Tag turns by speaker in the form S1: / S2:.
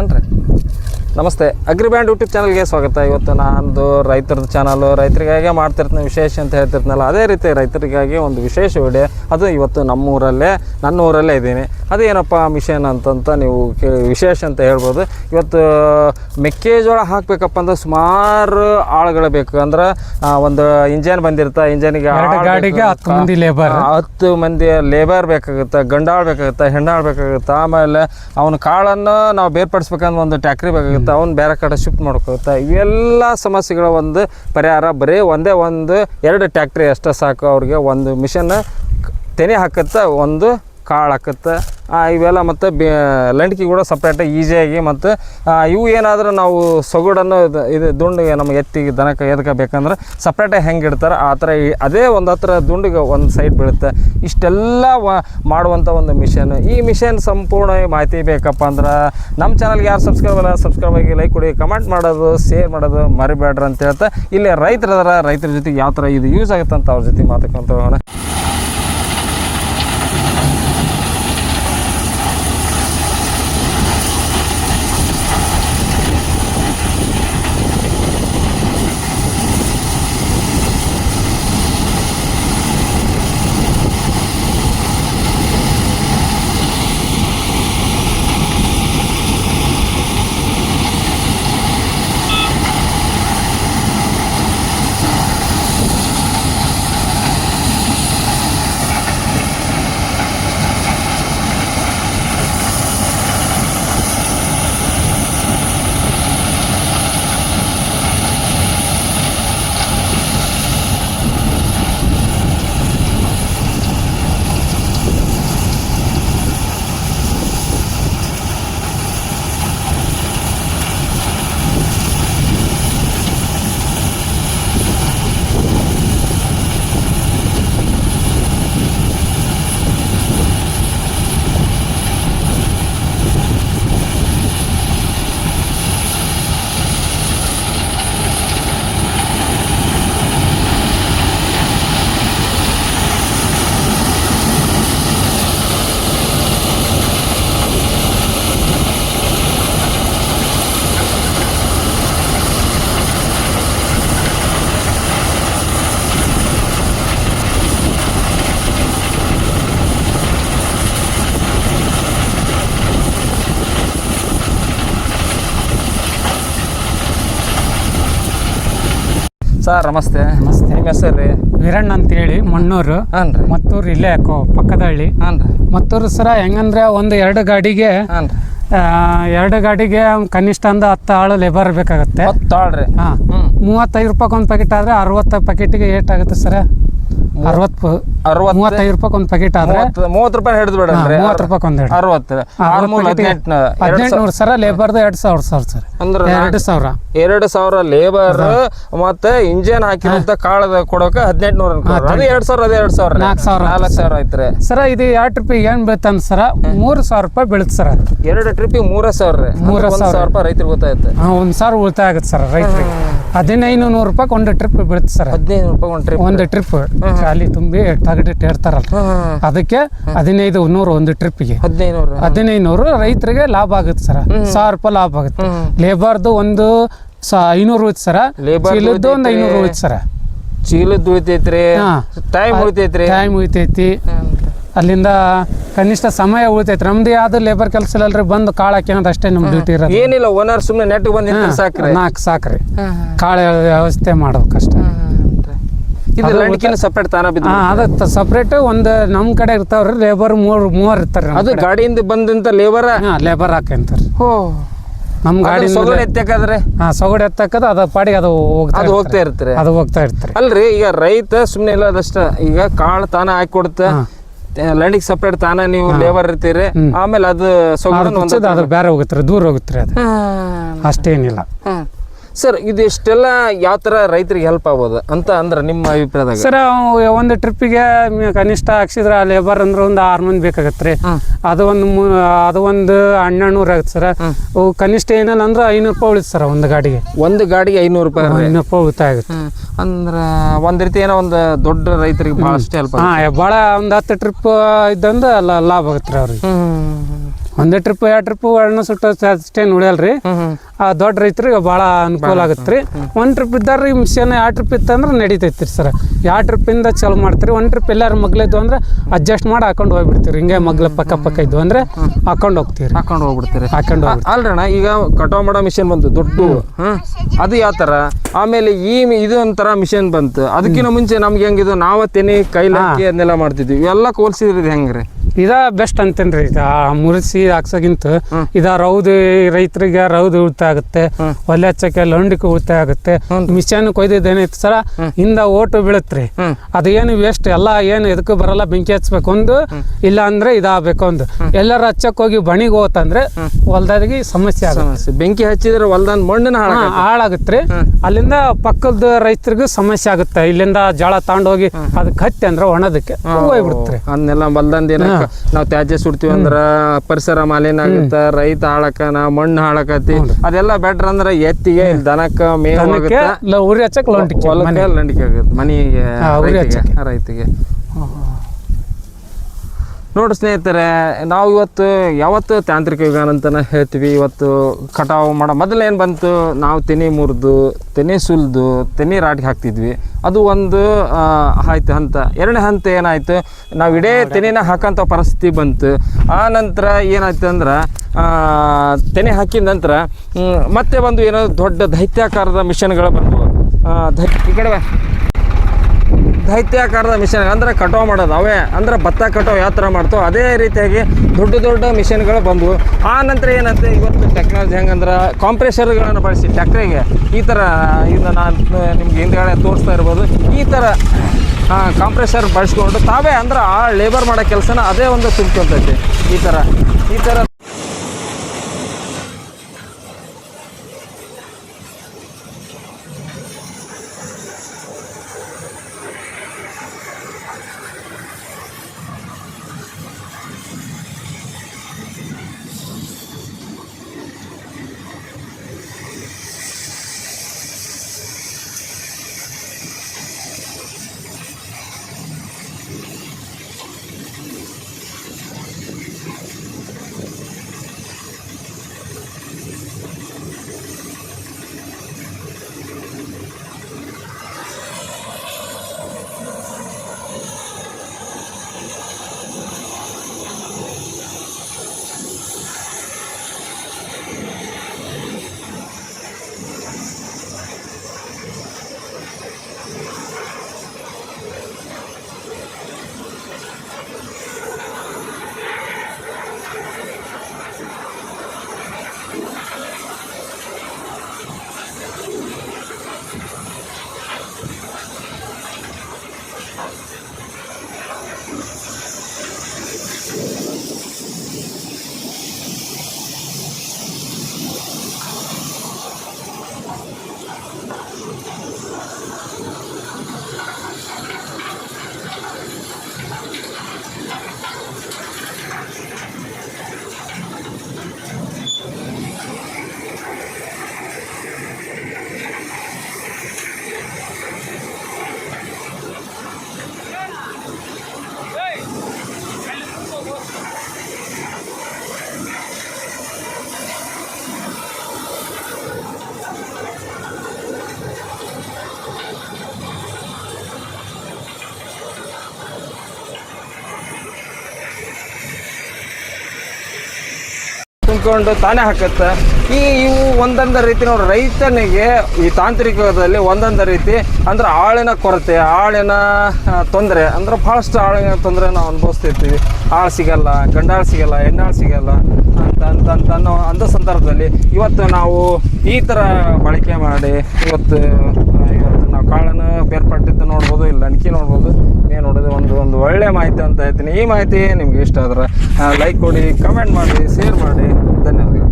S1: ಏನ್ರಿ? ನಮಸ್ತೆ. Agri band YouTube ಚಾನಲ್ಗೆ ಸ್ವಾಗತ. ಇವತ್ತು ನಾನೊಂದು ರೈತರದ್ದು ಚಾನಲು. ರೈತರಿಗಾಗಿ ಮಾಡ್ತಿರ್ತೀನಿ ವಿಶೇಷ ಅಂತ ಹೇಳ್ತಿರ್ತೀನಲ್ಲ ಅದೇ ರೀತಿ ರೈತರಿಗಾಗಿ ಒಂದು ವಿಶೇಷ ವಿಡಿಯೋ. ಅದು ಇವತ್ತು ನಮ್ಮ ಊರಲ್ಲೇ ನನ್ನ ಊರಲ್ಲೇ ಇದ್ದೀನಿ ಅದೇನಪ್ಪ ಮಿಷನ್ ಅಂತಂತ ನೀವು ವಿಶೇಷ ಅಂತ ಹೇಳ್ಬೋದು. ಇವತ್ತು ಮೆಕ್ಕೆಜೋಳ ಹಾಕಬೇಕಪ್ಪ ಅಂದ್ರೆ ಸುಮಾರು ಆಳುಗಳು ಬೇಕು. ಅಂದ್ರೆ ಒಂದು ಇಂಜನ್ ಬಂದಿರ್ತಾ ಇಂಜನ್ಗೆ
S2: ಹತ್ತು ಮಂದಿ ಲೇಬರ್
S1: ಬೇಕಾಗುತ್ತೆ ಗಂಡಾಳ್ ಬೇಕಾಗುತ್ತೆ ಹೆಣ್ಣಾಳ್ ಬೇಕಾಗುತ್ತೆ ಆಮೇಲೆ ಅವನ ಕಾಳನ್ನು ನಾವು ಬೇರ್ಪಡಿಸ್ಬೇಕಂದ್ರೆ ಒಂದು ಟ್ಯಾಕ್ರಿ ಬೇಕಾಗುತ್ತೆ, ಅವ್ನು ಬೇರೆ ಕಡೆ ಶಿಫ್ಟ್ ಮಾಡ್ಕೋಗುತ್ತೆ ಇವೆಲ್ಲ ಸಮಸ್ಯೆಗಳ ಒಂದು ಪರಿಹಾರ, ಬರೀ ಒಂದೇ ಒಂದು, ಎರಡು ಟ್ಯಾಕ್ಟ್ರಿ ಅಷ್ಟೇ ಸಾಕು. ಅವ್ರಿಗೆ ಒಂದು ಮಿಷನ್ ತೆನೆ ಹಾಕುತ್ತೆ, ಒಂದು ಕಾಳು ಹಾಕುತ್ತೆ. ಇವೆಲ್ಲ ಮತ್ತು ಬೇ, ಲಂಡ್ಕಿ ಕೂಡ ಸಪ್ರೇಟಾಗಿ ಈಸಿಯಾಗಿ ಮತ್ತು ಇವು ಏನಾದರೂ ನಾವು ಸೊಗಡನ್ನು ಇದು- ದುಂಡಿಗೆ ನಮ್ಮ ಎತ್ತಿಗೆ ದನಕ್ಕೆ ಎದಕ್ಕೆ ಬೇಕಂದ್ರೆ ಸಪ್ರೇಟಾಗಿ ಹೆಂಗೆ ಇಡ್ತಾರೆ, ಆ ಥರ ಅದೇ ಒಂದು ಹತ್ರ ದುಂಡಿಗೆ ಒಂದು ಸೈಡ್ ಬೀಳುತ್ತೆ. ಇಷ್ಟೆಲ್ಲ ಮಾಡುವಂಥ ಒಂದು ಮಿಷನ್ ಈ ಮಿಷನ್ ಸಂಪೂರ್ಣ ಮಾಹಿತಿ ಬೇಕಪ್ಪ ಅಂದ್ರೆ ನಮ್ಮ ಚಾನಲ್ಗೆ ಯಾರು ಸಬ್ಸ್ಕ್ರೈಬ್ ಅಲ್ಲ ಸಬ್ಸ್ಕ್ರೈಬ್ ಆಗಿ ಲೈಕ್ ಕೊಡಿ ಕಮೆಂಟ್ ಮಾಡೋದು ಶೇರ್ ಮಾಡೋದು ಮರಿಬೇಡ್ರಿ ಅಂತ ಹೇಳ್ತಾ, ಇಲ್ಲಿ ರೈತರದಾರ, ರೈತರ ಜೊತೆಗೆ ಯಾವ ಥರ ಇದು ಯೂಸ್ ಆಗುತ್ತೆ ಅಂತ ಅವ್ರ ಜೊತೆ ಮಾತಾಡ್ಕೊಂತ ಹೋಗೋಣ. ಸರ್ ನಮಸ್ತೆ.
S2: ನಮಸ್ತೆ.
S1: ನಿಮ್ಮ ಹೆಸರು ರೀ?
S2: ವೀರಣ್ಣ ಅಂತೇಳಿ ಮಣ್ಣೂರು.
S1: ಹಾಂ ರೀ.
S2: ಮತ್ತೂರು ಇಲ್ಲೇ ಯಾಕೋ ಪಕ್ಕದ ಹಳ್ಳಿ
S1: ಹಾಂ ರೀ.
S2: ಮತ್ತೂರು ಸರ ಹೆಂಗಂದ್ರೆ ಒಂದು ಎರಡು ಗಾಡಿಗೆ
S1: ಹಾಂ ರೀ.
S2: ಎರಡು ಗಾಡಿಗೆ ಕನಿಷ್ಠ ಅಂದ ಹತ್ತು ಆಳು ಲೇಬರ್ ಬೇಕಾಗುತ್ತೆ.
S1: ಹೊತ್ತಾಳ್ರಿ
S2: ಹಾಂ.
S1: ಹ್ಞೂ
S2: ಮೂವತ್ತೈದು ರೂಪಾಯಿ ಒಂದು ಪ್ಯಾಕೆಟ್ ಆದರೆ ಅರವತ್ತು ಪ್ಯಾಕೆಟಿಗೆ ಏಟಾಗುತ್ತೆ ಸರ. ಅರವತ್ತು ಮೂವತ್ತೈದು ರೂಪಾಯಿ ಒಂದು ಪ್ಯಾಕೆಟ್ ಆದ್ರೆ
S1: ಮೂವತ್ತು ರೂಪಾಯಿ ಹಿಡಿದು
S2: ಮೂವತ್ತು ರೂಪಾಯಿ ಒಂದು
S1: ಅರವತ್ತು.
S2: ಸರ ಲೇಬರ್ದು ಎರಡು ಸಾವಿರ. ಸಾವಿರ ಸರ್
S1: ಅಂದ್ರೆ
S2: ಎರಡು ಸಾವಿರ.
S1: ಎರಡು ಸಾವಿರ ಲೇಬರ್ ಮತ್ತೆ ಇಂಜಿನ್ ಹಾಕಿರುವಂತ ಕಾಳದ ಕೊಡೋಕೆ ಹದಿನೆಂಟು. ನೂರ ಅದು ಎರಡ್ ಸಾವಿರ ಅದೇ ಎರಡ್ ಸಾವಿರ.
S2: ನಾಲ್ಕು ಸಾವಿರ
S1: ನಾಲ್ಕು ಸಾವಿರ ಐತ್ರಿ
S2: ಸರ ಇದು ಎರಡು ಟ್ರಿಪ್ಪಿಗೆ ಏನು ಬೀಳ್ತಂತ ಸರ? ಮೂರು ಸಾವಿರ ರೂಪಾಯಿ ಬೀಳುತ್ತೆ ಸರ.
S1: ಎರಡು ಟ್ರಿಪ್ಪಿಗೆ ಮೂರ ಸಾವಿರ ರೀ.
S2: ಮೂರ
S1: ಸಾವಿರ. ರೂಪಾಯಿ ರೈತರಿಗೆ ಗೊತ್ತಾಯ್ತು
S2: ಹಾಂ ಒಂದು ಸಾವಿರ ಉಳಿತಾಯ ಆಗುತ್ತೆ ಸರ್ ರೈತರಿಗೆ. ಹದಿನೈದು ನೂರು ರೂಪಾಯಿ ಒಂದು ಟ್ರಿಪ್ ಬೀಳುತ್ತೆ ಸರ್.
S1: ಹದಿನೈದು ರೂಪಾಯಿ ಒಂದು ಟ್ರಿಪ್
S2: ಒಂದು ಟ್ರಿಪ್ ಖಾಲಿ ತುಂಬಿ ತಗಡಿಟ್ಟು ಇರ್ತಾರಲ್ಲ ಅದಕ್ಕೆ ಹದಿನೈದು ನೂರು ಒಂದು ಟ್ರಿಪ್ಗೆ
S1: ಹದಿನೈದು ನೂರು
S2: ರೈತರಿಗೆ ಲಾಭ ಆಗುತ್ತೆ ಸರ್. ಸಾವಿರ ರೂಪಾಯಿ ಲಾಭ ಆಗುತ್ತೆ. ಲೇಬರ್ದು ಒಂದು ಐನೂರು ಉಳಿತು ಸರ. ಚೀಲದ್ದು ಒಂದು ಐನೂರು ಉಳಿತು ಸರ.
S1: ಚೀಲದ್ದು ಉಳಿತೈತ್ರಿ. ಟೈಮ್ ಉಳಿತೈತ್ರಿ.
S2: ಟೈಮ್ ಉಳಿತೈತಿ. ಅಲ್ಲಿಂದ ಕನಿಷ್ಠ ಸಮಯ ಉಳಿತೈತಿ ನಮ್ದು ಯಾವ್ದು ಲೇಬರ್ ಕೆಲಸ ಇಲ್ಲರಿ ಬಂದು ಕಾಳು ಹಾಕ್ಯನದು ಅಷ್ಟೇ ನಮ್ಮ ಡ್ಯೂಟಿ ಇರೋದು.
S1: ಏನಿಲ್ಲ ಓನರ್ ಸುಮ್ಮನೆ ನೆಟ್ ಬಂದು ಸಾಕ್ರಿ.
S2: ನಾಲ್ಕು ಸಾಕ್ರಿ. ಕಾಳು ವ್ಯವಸ್ಥೆ ಮಾಡೋದು ಕಷ್ಟ
S1: ಇದು ಲಂಡ್ಕಿನ ಸಪ್ರೇಟ್ ತಾನ ಬಿದ್ದು
S2: ಸಪ್ರೇಟ್ ಒಂದು ನಮ್ಮ ಕಡೆ ಇರ್ತಾವ್ರಿ ಲೇಬರ್ ಮೂರು ಮೂವರು ಇರ್ತಾರೆ
S1: ಅದು ಗಾಡಿಯಿಂದ ಬಂದಂತ ಲೇಬರ್
S2: ಲೇಬರ್ ಹಾಕಂತಾರೆ
S1: ಹೋ.
S2: ನಮ್ಮ ಗಾಡಿ
S1: ಸೊಗಡು ಎತ್ತಕಾದ್ರೆ
S2: ಹಾ ಸೊಗಡು ಎತ್ತಕ್ಕದ ಅದು ಪಾಡಿಗೆ ಅದು ಹೋಗ್ತಾ
S1: ಅದು ಹೋಗ್ತಾ ಇರ್ತಾರೆ
S2: ಅದು ಹೋಗ್ತಾ ಇರ್ತಾರೆ
S1: ಅಲ್ರಿ ಈಗ ರೈತ ಸುಮ್ಮನೆ ಇಲ್ಲ ಅದಷ್ಟ ಈಗ ಕಾಳು ತಾನ ಹಾಕಿ ಕೊಡುತ್ತೆ ಲಂಡಿಗೆ ಸಪ್ರೇಟ್ ತಾನ ನೀವು ಲೇಬರ್ ಇರ್ತೀರಿ ಆಮೇಲೆ ಅದು
S2: ಅದು ಅದು ಬೇರೆ ಹೋಗುತ್ತೆ ದೂರ ಹೋಗುತ್ತೆ ಅದು. ಅಷ್ಟೇನಿಲ್ಲ.
S1: ಸರ್ ಇದು ಇಷ್ಟೆಲ್ಲ ಯಾವ ಥರ ರೈತರಿಗೆ ಹೆಲ್ಪ್ ಆಗ್ಬೋದು ಅಂತ ಅಂದ್ರೆ ನಿಮ್ಮ ಅಭಿಪ್ರಾಯದಾಗ?
S2: ಸರ್ ಒಂದು ಟ್ರಿಪ್ಪಿಗೆ ಕನಿಷ್ಠ ಹಾಕ್ಸಿದ್ರೆ ಆ ಲೇಬರ್ ಅಂದ್ರೆ ಒಂದು ಆರು ಮಂದಿ ಬೇಕಾಗತ್ತೆ ರೀ. ಅದು ಒಂದು ಮೂ ಅದು ಒಂದು ಹನ್ನೆರಡು ನೂರು ಆಗುತ್ತೆ ಸರ್. ಕನಿಷ್ಠ ಏನಲ್ಲ ಅಂದ್ರೆ ಐನೂರು ರೂಪಾಯಿ ಉಳಿತು ಸರ್ ಒಂದು ಗಾಡಿಗೆ.
S1: ಒಂದು ಗಾಡಿಗೆ ಐನೂರು ರೂಪಾಯಿ.
S2: ಐನೂರು ರೂಪಾಯಿ ಉಳಿತಾಯ ಆಗುತ್ತೆ.
S1: ಅಂದ್ರೆ ಒಂದ್ ರೀತಿ ಏನೋ ಒಂದು ದೊಡ್ಡ ರೈತರಿಗೆ ಬಹಳಷ್ಟು ಹೆಲ್ಪ್
S2: ಹಾಂ ಭಾಳ ಒಂದು ಹತ್ತು ಟ್ರಿಪ್ ಇದ್ದಂದ್ರೆ ಲಾಭ ಆಗುತ್ತೆ ರೀ ಅವ್ರಿಗೆ. ಒಂದೇ ಟ್ರಿಪ್ ಎರಡು ಟ್ರಿಪ್ ಎಣ್ಣೆ ಸುಟ್ಟು ಅಷ್ಟೇನು ಉಳಿಯಲ್ರಿ. ಆ ದೊಡ್ಡ ರೈತರಿಗೆ ಭಾಳ ಅನುಕೂಲ ಆಗುತ್ತೆ ರೀ ಒಂದು ಟ್ರಿಪ್ ಇದ್ದಾರೆ ಈ ಮಿಷನ್ ಎರಡು ಟ್ರಿಪ್ ಇತ್ತಂದ್ರೆ ನಡೀತೈತಿ ಸರ್. ಎರಡು ಟ್ರಿಪ್ಪಿಂದ ಚಾಲು ಮಾಡ್ತೀರಿ ಒಂದು ಟ್ರಿಪ್ ಎಲ್ಲಾರು ಮಗ್ಲಿದ್ದು ಅಂದ್ರೆ ಅಡ್ಜಸ್ಟ್ ಮಾಡಿ ಹಾಕೊಂಡು ಹೋಗ್ಬಿಡ್ತೀರಿ. ಹಿಂಗೆ ಮಗ್ಲ ಪಕ್ಕ ಪಕ್ಕ ಇದ್ವು ಅಂದ್ರೆ ಹಾಕೊಂಡು ಹೋಗ್ತೀರಿ. ರೀ
S1: ಹಾಕೊಂಡು ಹೋಗ್ಬಿಡ್ತೀರಿ.
S2: ಹಾಕೊಂಡು
S1: ಅಲ್ರಣ್ಣ ಈಗ ಕಟಾವ್ ಮಾಡೋ ಮಿಷನ್ ಬಂತು ದೊಡ್ಡ. ಅದು ಯಾವ ಥರ? ಆಮೇಲೆ ಈ ಇದು ಒಂಥರ ಮಿಷನ್ ಬಂತು. ಅದಕ್ಕಿಂತ ಮುಂಚೆ ನಮ್ಗೆ ಹೆಂಗಿದು ನಾವ ಕೈಲಾಕಿ ಅದನ್ನೆಲ್ಲ ಮಾಡ್ತಿದ್ವಿ. ಇವೆಲ್ಲ ಕೋಲ್ಸಿದ್ರೆ ಹೆಂಗ್ರಿ?
S2: ಇದ ಬೆಸ್ಟ್ ಅಂತೇನ್ರಿ ಇದು ಮುರಿಸಿ ಹಾಕ್ಸೋಗಿಂತ ಇದ ರೌದು ರೈತರಿಗೆ ರೌದು ಉಳಿತಾಯ ಆಗುತ್ತೆ ಒಲೆ ಹಚ್ಚಕ್ಕೆ ಲಂಡಿಗೆ ಉಳಿತಾಯ ಆಗುತ್ತೆ ಮಿಷನ್ ಕೊಯ್ದಿದ್ದು ಏನೈತಿ ಸರ ಹಿಂದ ಓಟು ಬೀಳತ್ರಿ.
S1: ಅದೇನು
S2: ಅದು ಏನು ವೇಸ್ಟ್ ಎಲ್ಲ ಏನು ಎದಕ್ಕೂ ಬರಲ್ಲ ಬೆಂಕಿ ಹಚ್ಬೇಕು ಒಂದು ಇಲ್ಲ ಅಂದ್ರೆ ಇದಾಗಬೇಕು ಒಂದು. ಎಲ್ಲಾರು ಹಚ್ಚಕ್ ಹೋಗಿ ಬಣಿಗೆ ಹೋತಂದ್ರೆ ಹೊಲ್ದಾಗಿ ಸಮಸ್ಯೆ ಆಗುತ್ತೆ.
S1: ಬೆಂಕಿ ಹಚ್ಚಿದ್ರೆ ಹೊಲ್ದನ್ ಮಣ್ಣಿನ ಹಾಳ
S2: ಹಾಳಾಗುತ್ತೆ ಅಲ್ಲಿಂದ ಪಕ್ಕದ ರೈತರಿಗೂ ಸಮಸ್ಯೆ ಆಗುತ್ತೆ. ಇಲ್ಲಿಂದ ಜಳ ತಗೊಂಡೋಗಿ ಅದಕ್ಕೆ ಹತ್ತಿ ಅಂದ್ರೆ ಒಣದಕ್ಕೆ ಹೋಗ್ಬಿಡ್ತಾರೆ.
S1: ಅದನ್ನೆಲ್ಲ ಹೊಲ್ದಂದ ನಾವು ತ್ಯಾಜ್ಯ ಸುಡ್ತೀವಿ ಅಂದ್ರ ಪರಿಸರ ಮಾಲಿನ್ಯ ಆಗುತ್ತ ರೈತ ಹಾಳಕನ ಮಣ್ಣು ಹಾಳಕತಿ. ಅದೆಲ್ಲ ಬೆಟ್ರ್ ಅಂದ್ರ ಎತ್ತಿಗೆ ದನಕ್ಕ ಮೇವ್
S2: ಲ- ಉರಿ ಹಚ್ಚಕ್ ಲೊಂಟಿಕೆ
S1: ಹೊಲಕ್ಕೆ ಲಂಡಿಕೆ ಆಗುತ್ತೆ ಮನಿಗೆ ರೈತಿಗೆ ನೋಡಿ ಸ್ನೇಹಿತರೆ ನಾವು ಇವತ್ತು ಯಾವತ್ತು ತಾಂತ್ರಿಕ ವಿಜ್ಞಾನ ಅಂತಲೇ ಹೇಳ್ತೀವಿ ಇವತ್ತು ಕಟಾವು ಮಾಡೋ ಮೊದಲು ಏನು ಬಂತು ನಾವು ತೆನೆ ಮುರಿದು ತೆನೆ ಸುಲಿದು ತೆನೆ ರಾಟಿಗೆ ಹಾಕ್ತಿದ್ವಿ. ಅದು ಒಂದು ಆಯ್ತು ಹಂತ ಎರಡನೇ ಹಂತ ಏನಾಯಿತು ನಾವು ಇಡೇ ತೆನೆನ ಹಾಕೋಂಥ ಪರಿಸ್ಥಿತಿ ಬಂತು. ಆ ನಂತರ ಏನಾಯ್ತು ಅಂದ್ರೆ ತೆನೆ ಹಾಕಿದ ನಂತರ ಮತ್ತೆ ಒಂದು ಏನೋ ದೊಡ್ಡ ದೈತ್ಯಾಕಾರದ ಮಿಷನ್ಗಳು ಬಂದವು. ದೈ ಈ ಕಡೆ. ದೈತ್ಯಾಕಾರದ ಮಿಷನ್ ಅಂದ್ರೆ ಕಟಾವು ಮಾಡೋದು. ಅವೇ ಅಂದ್ರೆ ಭತ್ತ ಕಟಾವು ಯಾವ ಥರ ಮಾಡ್ತೋ ಅದೇ ರೀತಿಯಾಗಿ ದೊಡ್ಡ ದೊಡ್ಡ ಮಿಷನ್ಗಳು ಬಂದವು. ಆ ನಂತರ ಏನಂತೆ, ಇವತ್ತು ಟೆಕ್ನಾಲಜಿ ಹೆಂಗಂದ್ರೆ ಕಾಂಪ್ರೆಷರ್ಗಳನ್ನು ಬಳಸಿ ಟ್ಯಾಕ್ಟ್ರಿಗೆ ಈ ಥರ ಇದನ್ನು ನಾನು ನಿಮ್ಗೆ ಹಿಂದ್ಗಡೆ ತೋರಿಸ್ತಾ ಇರ್ಬೋದು. ಈ ಥರ ಕಾಂಪ್ರೆಷರ್ ಬಳಸ್ಕೊಂಡು ತಾವೇ ಅಂದ್ರೆ ಆ ಲೇಬರ್ ಮಾಡೋ ಕೆಲಸನ ಅದೇ ಒಂದು ತುಂಬ್ಕೊಂತೈತಿ ಈ ಥರ ಈ ಥರ ತುಂಬಿಕೊಂಡು ತಾನೇ ಹಾಕುತ್ತೆ. ಈ ಇವು ಒಂದೊಂದು ರೀತಿ ನೋಡಿ, ರೈತನಿಗೆ ಈ ತಾಂತ್ರಿಕದಲ್ಲಿ ಒಂದೊಂದು ರೀತಿ ಅಂದ್ರೆ ಆಳಿನ ಕೊರತೆ, ಆಳಿನ ತೊಂದರೆ, ಅಂದ್ರೆ ಭಾಳಷ್ಟು ಆಳಿನ ತೊಂದರೆ ನಾವು ಅನುಭವಿಸ್ತಿರ್ತೀವಿ. ಆಳು ಸಿಗಲ್ಲ, ಗಂಡಾಳು ಸಿಗಲ್ಲ, ಹೆಣ್ಣಾಳು ಸಿಗಲ್ಲ ಅಂತ ಅಂತ ಅನ್ನೋ ಅಂಥ ಸಂದರ್ಭದಲ್ಲಿ ಇವತ್ತು ನಾವು ಈ ಥರ ಬಳಕೆ ಮಾಡಿ ಇವತ್ತು ಕಾಳನ್ನು ಬೇರ್ಪಟ್ಟಿದ್ದು ನೋಡ್ಬೋದು, ಇಲ್ಲಿ ಅಣಿಕೆ ನೋಡ್ಬೋದು. ಏನು ನೋಡೋದು ಒಂದು ಒಂದು ಒಳ್ಳೆ ಮಾಹಿತಿ ಅಂತ ಹೇಳ್ತೀನಿ. ಈ ಮಾಹಿತಿ ನಿಮ್ಗೆ ಇಷ್ಟ ಆದ್ರೆ ಲೈಕ್ ಕೊಡಿ ಕಮೆಂಟ್ ಮಾಡಿ ಶೇರ್ ಮಾಡಿ. ಧನ್ಯವಾದಗಳು.